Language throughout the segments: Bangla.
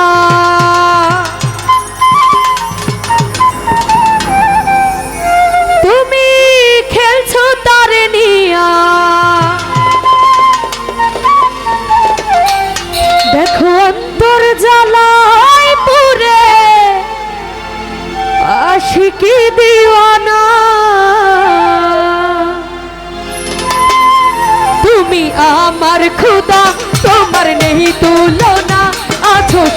না। তুমি খেলছো তার নিয়া। দেখো অন্তর জ্বালায় পুরে। আশিকি দিওয়ানা। তুমি আমার খুদা তোমার নেই তুলো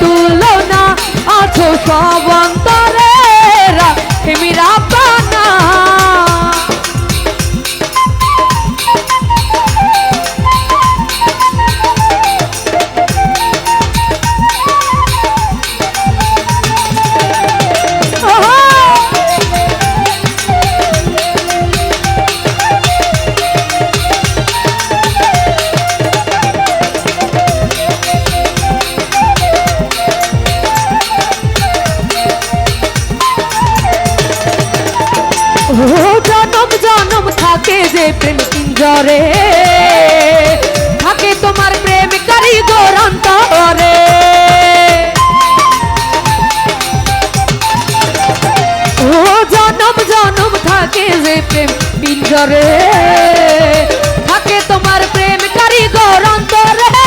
তুলনা আছো সব থাকে যে প্রেম পিঞ্জরে থাকে তোমার প্রেম কারিগর অন্তরে ও জনম জনম থাকে যে প্রেম পিঞ্জরে থাকে তোমার প্রেম কারিগর অন্তরে